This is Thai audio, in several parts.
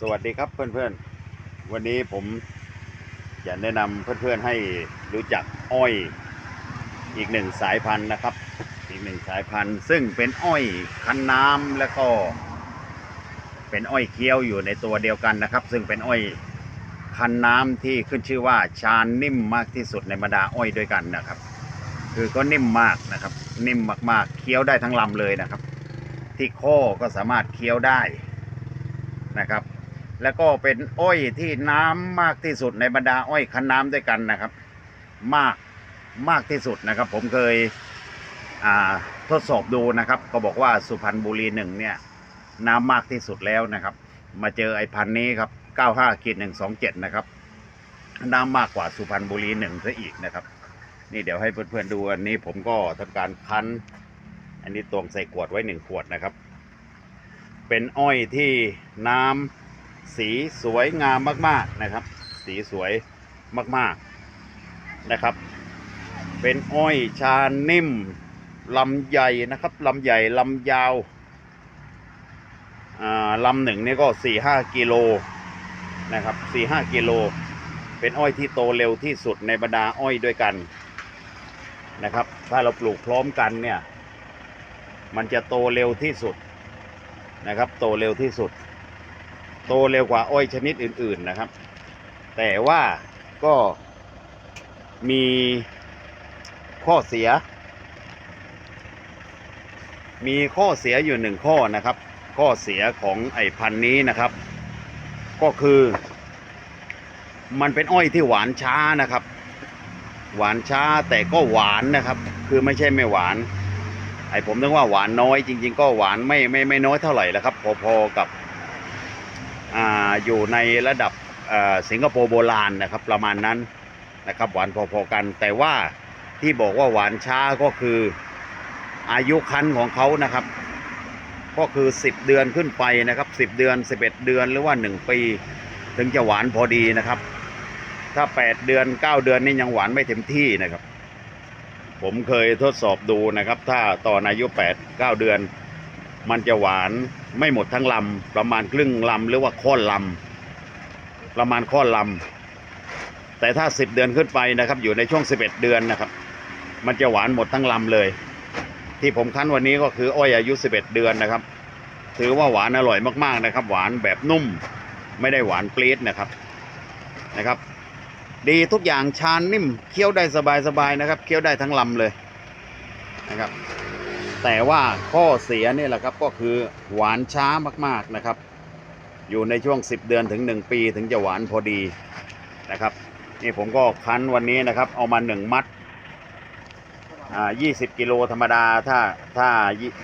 สวัสดีครับเพื่อนๆ วันนี้ผมจะแนะนำเพื่อนๆให้รู้จักอ้อยอีกหนึ่งสายพันธุ์นะครับ อีกหนึ่งสายพันธุ์ ซึ่งเป็นอ้อยคันน้ำแล้วก็ เป็นอ้อยเคี้ยวอยู่ในตัวเดียวกันนะครับ ซึ่งเป็นอ้อยคันน้ำที่ขึ้นชื่อว่าชาญนิ่มมากที่สุดในบรรดาอ้อยด้วยกันนะครับ คือก็นิ่มมากนะครับ นิ่มมากๆเคี้ยวได้ทั้งลำเลยนะครับ ที่ข้อก็สามารถเคี้ยวได้นะครับ แล้วก็เป็นอ้อยที่น้ำมากที่สุดในบรรดาอ้อยคันน้ำด้วยกันนะครับ มากมากที่สุดนะครับ ผมเคยทดสอบดูนะครับ ก็บอกว่าสุพรรณบุรีหนึ่งเนี่ย น้ำมากที่สุดแล้วนะครับ มาเจอไอ้พันนี้ครับ95ขีด127 นะครับ น้ำมากกว่าสุพรรณบุรีหนึ่งซะอีกนะครับ นี่เดี๋ยวให้เพื่อนๆดูอันนี้ผมก็ทำการคั้น อันนี้ตวงใส่ขวดไว้หนึ่งขวดนะครับ เป็นอ้อยที่น้ำ สีสวยงามมาก ๆนะครับ สีสวยมากๆนะครับ เป็นอ้อยชานิ่มลำใหญ่นะครับลำใหญ่ลำยาวอ่าลำหนึ่งนี่ก็สี่ห้ากิโลนะครับสี่ห้ากิโล เป็นอ้อยที่โตเร็วที่สุดในบรรดาอ้อยด้วยกันนะครับ ถ้าเราปลูกพร้อมกันเนี่ย มันจะโตเร็วที่สุดนะครับ โตเร็วที่สุด โตเร็วกว่าอ้อยชนิดอื่น ๆนะครับ แต่ว่าก็มีข้อเสีย มีข้อเสียอยู่หนึ่งข้อนะครับ ข้อเสียของไอ้พันธุ์นี้นะครับ ก็คือ มันเป็นอ้อยที่หวานช้านะครับ หวานช้าแต่ก็หวานนะครับ คือไม่ใช่ไม่หวาน ไอ้ผมนึกว่าหวานน้อยจริง ๆ ก็หวานไม่ไม่ไม่น้อยเท่าไหร่แล้วครับ พอๆกับ อยู่ในระดับสิงคโปร์โบราณนะครับประมาณนั้นนะครับหวานพอๆกัน แต่ว่าที่บอกว่าหวานช้าก็คืออายุคันของเขานะครับ ก็คือ 10 เดือนขึ้นไปนะครับ 10 เดือน 11 เดือนหรือว่า 1 ปี ถึงจะหวานพอดีนะครับ ถ้า 8 เดือน 9 เดือนนี่ยังหวานไม่เต็มที่นะครับ ผมเคยทดสอบดูนะครับ ถ้าตอนอายุ 8 9 เดือน มันจะหวานไม่หมดทั้งลำประมาณครึ่งลำหรือว่าค่อนลำประมาณค่อนลำแต่ถ้า 10 เดือนขึ้นไปนะครับ อยู่ในช่วง 11 เดือนนะครับ มันจะหวานหมดทั้งลำเลย ที่ผมคั้นวันนี้ก็คืออ้อยอายุ 11 เดือนนะครับ ถือว่าหวานอร่อยมากๆนะครับ หวานแบบนุ่มไม่ได้หวานปรี๊ดนะครับนะครับ ดีทุกอย่างชานนิ่มเคี้ยวได้สบายๆนะครับเคี้ยวได้ทั้งลำเลยนะครับ แต่ว่าข้อเสียนี่แหละครับก็คือหวานช้ามากๆนะครับ อยู่ในช่วง 10 เดือนถึง 1 ปีถึงจะหวานพอดีนะครับ นี่ผมก็คั้นวันนี้นะครับ เอามา 1 มัดอ่า20 กิโลธรรมดาถ้าถ้า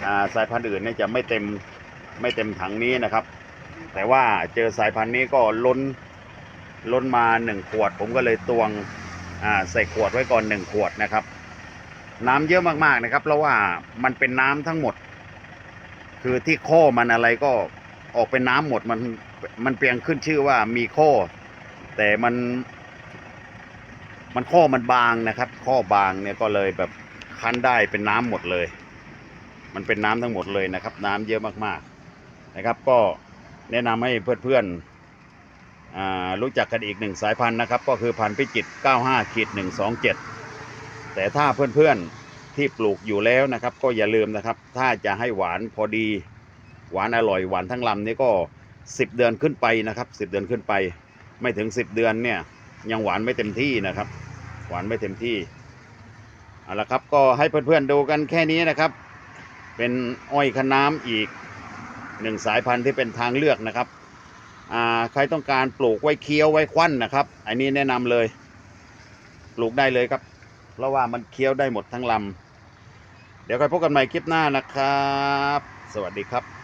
อ่าสายพันธุ์อื่นเนี่ยจะไม่เต็มไม่เต็มถังนี้นะครับ แต่ว่าเจอสายพันธุ์นี้ก็ล้นล้นมาหนึ่งขวด ผมก็เลยตวงอ่าใส่ขวดไว้ก่อนหนึ่งขวดนะครับ น้ำเยอะมากๆนะครับเพราะว่ามันเป็นน้ำทั้งหมด คือที่ข้อมันอะไรก็ออกเป็นน้ำหมดมันมันเพียงขึ้นชื่อว่ามีข้อแต่มัน มันข้อมันบางนะครับ ข้อบางเนี่ยก็เลยแบบคั้นได้เป็นน้ำหมดเลย มันเป็นน้ำทั้งหมดเลยนะครับ น้ำเยอะมากๆนะครับ ก็แนะนำให้เพื่อนๆรู้จักกันอีกหนึ่งสายพันธุ์นะครับ ก็คือพันธุ์พิจิตร95ขีด127 แต่ถ้าเพื่อนๆที่ปลูกอยู่แล้วนะครับ ก็อย่าลืมนะครับ ถ้าจะให้หวานพอดี หวานอร่อยหวานทั้งลำนี่ก็ 10 เดือนขึ้นไปนะครับ 10 เดือนขึ้นไป ไม่ถึง 10 เดือนเนี่ยยังหวานไม่เต็มที่นะครับ หวานไม่เต็มที่เอาละครับก็ให้เพื่อนๆดูกันแค่นี้นะครับ เป็นอ้อยคะน้ำอีกหนึ่งสายพันธุ์ที่เป็นทางเลือกนะครับใครต้องการปลูกไว้เคี้ยวไว้ควันนะครับ อันนี้แนะนำเลย ปลูกได้เลยครับ เพราะว่ามันเคี้ยวได้หมดทั้งลำ เดี๋ยวค่อยพบกันใหม่คลิปหน้านะครับ สวัสดีครับ